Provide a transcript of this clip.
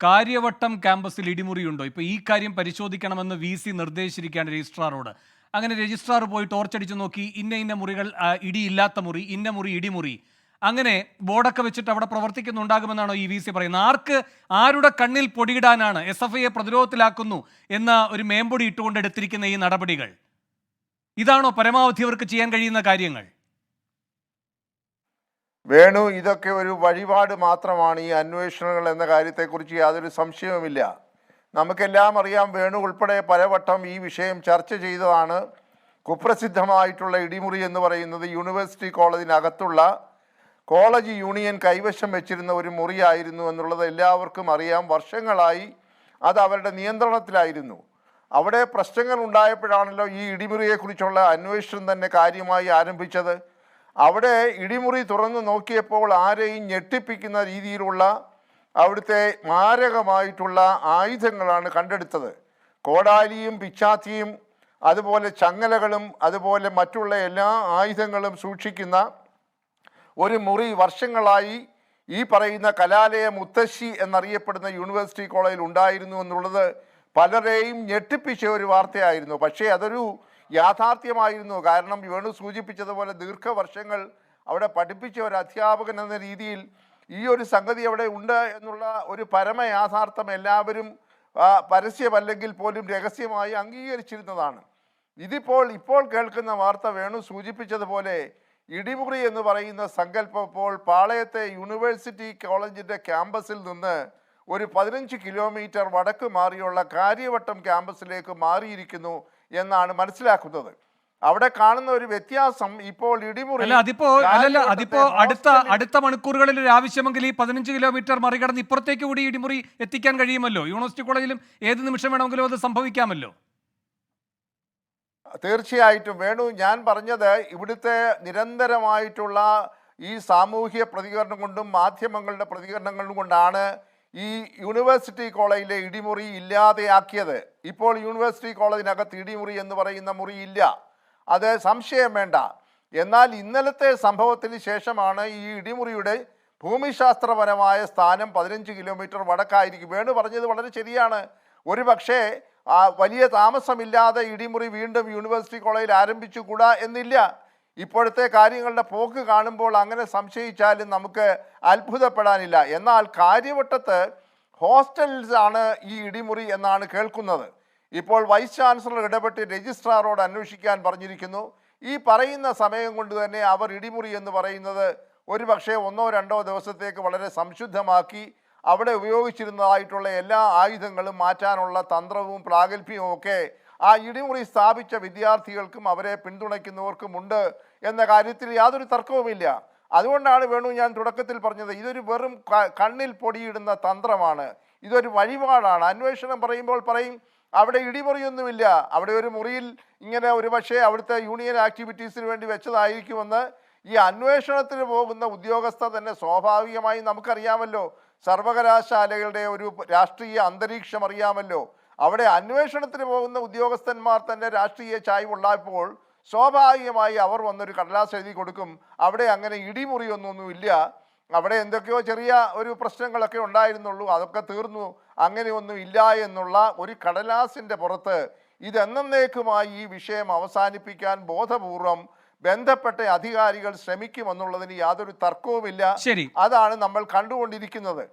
കാര്യവട്ടം ക്യാമ്പസിൽ ഇടിമുറിയുണ്ടോ? ഇപ്പൊ ഈ കാര്യം പരിശോധിക്കണമെന്ന് വി സി നിർദ്ദേശിച്ചിരിക്കുകയാണ് രജിസ്ട്രാറോട്. അങ്ങനെ രജിസ്ട്രാർ പോയി ടോർച്ചടിച്ച് നോക്കി ഇന്ന ഇന്ന മുറികൾ ഇടിയില്ലാത്ത മുറി ഇന്ന മുറി ഇടിമുറി. അങ്ങനെ ബോർഡൊക്കെ വെച്ചിട്ട് അവിടെ പ്രവർത്തിക്കുന്നുണ്ടാകുമെന്നാണോ ഈ വി സി പറയുന്നത്? ആർക്ക് ആരുടെ കണ്ണിൽ പൊടിയിടാനാണ് എസ് എഫ് ഐയെ പ്രതിരോധത്തിലാക്കുന്നു എന്ന ഒരു മേമ്പൊടി ഇട്ടുകൊണ്ട് എടുത്തിരിക്കുന്ന ഈ നടപടികൾ? ഇതാണോ പരമാവധി അവർക്ക് ചെയ്യാൻ കഴിയുന്ന കാര്യങ്ങൾ? വേണു ഇതൊക്കെ ഒരു വഴിപാട് മാത്രമാണ് ഈ അന്വേഷണങ്ങൾ എന്ന കാര്യത്തെക്കുറിച്ച് യാതൊരു സംശയവുമില്ല. നമുക്കെല്ലാം അറിയാം വേണു ഉൾപ്പെടെ പലവട്ടം ഈ വിഷയം ചർച്ച ചെയ്തതാണ്. കുപ്രസിദ്ധമായിട്ടുള്ള ഇടിമുറി എന്ന് പറയുന്നത് യൂണിവേഴ്സിറ്റി കോളേജിനകത്തുള്ള കോളേജ് യൂണിയൻ കൈവശം വെച്ചിരുന്ന ഒരു മുറിയായിരുന്നു എന്നുള്ളത് എല്ലാവർക്കും അറിയാം. വർഷങ്ങളായി അത് അവരുടെ നിയന്ത്രണത്തിലായിരുന്നു. അവിടെ പ്രശ്നങ്ങൾ ഉണ്ടായപ്പോഴാണല്ലോ ഈ ഇടിമുറിയെക്കുറിച്ചുള്ള അന്വേഷണം തന്നെ കാര്യമായി ആരംഭിച്ചത്. അവിടെ ഇടിമുറി തുറന്ന് നോക്കിയപ്പോൾ ആരെയും ഞെട്ടിപ്പിക്കുന്ന രീതിയിലുള്ള അവിടുത്തെ മാരകമായിട്ടുള്ള ആയുധങ്ങളാണ് കണ്ടെടുത്തത്. കോടാലിയും പിച്ചാത്തിയും അതുപോലെ ചങ്ങലകളും അതുപോലെ മറ്റുള്ള എല്ലാ ആയുധങ്ങളും സൂക്ഷിക്കുന്ന ഒരു മുറി വർഷങ്ങളായി ഈ പറയുന്ന കലാലയ മുത്തശ്ശി എന്നറിയപ്പെടുന്ന യൂണിവേഴ്സിറ്റി കോളേജിൽ ഉണ്ടായിരുന്നു എന്നുള്ളത് പലരെയും ഞെട്ടിപ്പിച്ച ഒരു വാർത്തയായിരുന്നു. പക്ഷേ അതൊരു യാഥാർത്ഥ്യമായിരുന്നു. കാരണം വേണു സൂചിപ്പിച്ചതുപോലെ ദീർഘവർഷങ്ങൾ അവിടെ പഠിപ്പിച്ച ഒരു അധ്യാപകൻ എന്ന രീതിയിൽ ഈ ഒരു സംഗതി അവിടെ ഉണ്ട് എന്നുള്ള ഒരു പരമ യാഥാർത്ഥ്യം എല്ലാവരും പരസ്യമല്ലെങ്കിൽ പോലും രഹസ്യമായി അംഗീകരിച്ചിരുന്നതാണ്. ഇതിപ്പോൾ ഇപ്പോൾ കേൾക്കുന്ന വാർത്ത വേണു സൂചിപ്പിച്ചതുപോലെ ഇടിമുറി എന്ന് പറയുന്ന സങ്കല്പം ഇപ്പോൾ പാളയത്തെ യൂണിവേഴ്സിറ്റി കോളേജിന്റെ ക്യാമ്പസിൽ നിന്ന് ഒരു പതിനഞ്ച് കിലോമീറ്റർ വടക്ക് മാറിയുള്ള കാര്യവട്ടം ക്യാമ്പസിലേക്ക് മാറിയിരിക്കുന്നു. എന്നാണ് മനസ്സിലാക്കുന്നത്. അവിടെ കാണുന്ന ഒരു വ്യത്യാസം ഇപ്പോൾ ഇടിമുറി അല്ല അതിപ്പോ അല്ലല്ല അതിപ്പോ അടുത്ത അടുത്ത മണിക്കൂറുകളിൽ ഒരു ആവശ്യമെങ്കിൽ ഈ പതിനഞ്ച് കിലോമീറ്റർ മറികടന്ന് ഇപ്പുറത്തേക്ക് കൂടി ഇടിമുറി എത്തിക്കാൻ കഴിയുമല്ലോ? യൂണിവേഴ്സിറ്റി കോളേജിലും ഏത് നിമിഷം വേണമെങ്കിലും അത് സംഭവിക്കാമല്ലോ? തീർച്ചയായിട്ടും വേണു. ഞാൻ പറഞ്ഞത് ഇവിടുത്തെ നിരന്തരമായിട്ടുള്ള ഈ സാമൂഹ്യ പ്രതികരണം കൊണ്ടും മാധ്യമങ്ങളുടെ പ്രതികരണങ്ങളും കൊണ്ടാണ് ഈ യൂണിവേഴ്സിറ്റി കോളേജിലെ ഇടിമുറി ഇല്ലാതെയാക്കിയത്. ഇപ്പോൾ യൂണിവേഴ്സിറ്റി കോളേജിനകത്ത് ഇടിമുറി എന്ന് പറയുന്ന മുറി ഇല്ല. അത് സംശയം വേണ്ട. എന്നാൽ ഇന്നലത്തെ സംഭവത്തിന് ശേഷമാണ് ഈ ഇടിമുറിയുടെ ഭൂമിശാസ്ത്രപരമായ സ്ഥാനം പതിനഞ്ച് കിലോമീറ്റർ വടക്കായിരിക്കും. വേണു പറഞ്ഞത് വളരെ ശരിയാണ്. ഒരു പക്ഷേ വലിയ താമസമില്ലാതെ ഇടിമുറി വീണ്ടും യൂണിവേഴ്സിറ്റി കോളേജിൽ ആരംഭിച്ചുകൂടാ എന്നില്ല. ഇപ്പോഴത്തെ കാര്യങ്ങളുടെ പോക്ക് കാണുമ്പോൾ അങ്ങനെ സംശയിച്ചാലും നമുക്ക് അത്ഭുതപ്പെടാനില്ല. എന്നാൽ കാര്യവട്ടത്ത് ഹോസ്റ്റൽസ് ആണ് ഈ ഇടിമുറി എന്നാണ് കേൾക്കുന്നത്. ഇപ്പോൾ വൈസ് ചാൻസലർ ഇടപെട്ട് രജിസ്ട്രാറോട് അന്വേഷിക്കാൻ പറഞ്ഞിരിക്കുന്നു. ഈ പറയുന്ന സമയം കൊണ്ട് തന്നെ അവർ ഇടിമുറി എന്ന് പറയുന്നത് ഒരു പക്ഷേ ഒന്നോ രണ്ടോ ദിവസത്തേക്ക് വളരെ സംശുദ്ധമാക്കി അവിടെ ഉപയോഗിച്ചിരുന്നതായിട്ടുള്ള എല്ലാ ആയുധങ്ങളും മാറ്റാനുള്ള തന്ത്രവും പ്രാഗൽഭ്യവും ഒക്കെ ആ ഇടിമുറി സ്ഥാപിച്ച വിദ്യാർത്ഥികൾക്കും അവരെ പിന്തുണയ്ക്കുന്നവർക്കും ഉണ്ട് എന്ന കാര്യത്തിൽ യാതൊരു തർക്കവുമില്ല. അതുകൊണ്ടാണ് വേണു ഞാൻ തുടക്കത്തിൽ പറഞ്ഞത് ഇതൊരു വെറും കണ്ണിൽ പൊടിയിടുന്ന തന്ത്രമാണ്. ഇതൊരു വഴിപാടാണ്. അന്വേഷണം പറയുമ്പോൾ പറയും അവിടെ ഇടിമുറിയൊന്നുമില്ല. അവിടെ ഒരു മുറിയിൽ ഇങ്ങനെ ഒരു പക്ഷേ അവിടുത്തെ യൂണിയൻ ആക്ടിവിറ്റീസിന് വേണ്ടി വെച്ചതായിരിക്കുമെന്ന് ഈ അന്വേഷണത്തിന് പോകുന്ന ഉദ്യോഗസ്ഥ തന്നെ സ്വാഭാവികമായി നമുക്കറിയാമല്ലോ. സർവകലാശാലകളുടെ ഒരു രാഷ്ട്രീയ അന്തരീക്ഷം അറിയാമല്ലോ. അവിടെ അന്വേഷണത്തിന് പോകുന്ന ഉദ്യോഗസ്ഥന്മാർ തന്നെ രാഷ്ട്രീയ ചായ്വുള്ളപ്പോൾ സ്വാഭാവികമായി അവർ വന്നൊരു കടലാസ് എഴുതി കൊടുക്കും. അവിടെ അങ്ങനെ ഇടിമുറിയൊന്നൊന്നുമില്ല അവിടെ എന്തൊക്കെയോ ചെറിയ ഒരു പ്രശ്നങ്ങളൊക്കെ ഉണ്ടായിരുന്നുള്ളൂ. അതൊക്കെ തീർന്നു. അങ്ങനെയൊന്നും ഇല്ല എന്നുള്ള ഒരു കടലാസിന്റെ പുറത്ത് ഇതെന്നേക്കുമായി ഈ വിഷയം അവസാനിപ്പിക്കാൻ ബോധപൂർവം ബന്ധപ്പെട്ട അധികാരികൾ ശ്രമിക്കുമെന്നുള്ളതിന് യാതൊരു തർക്കവുമില്ല. ശരി. അതാണ് നമ്മൾ കണ്ടുകൊണ്ടിരിക്കുന്നത്.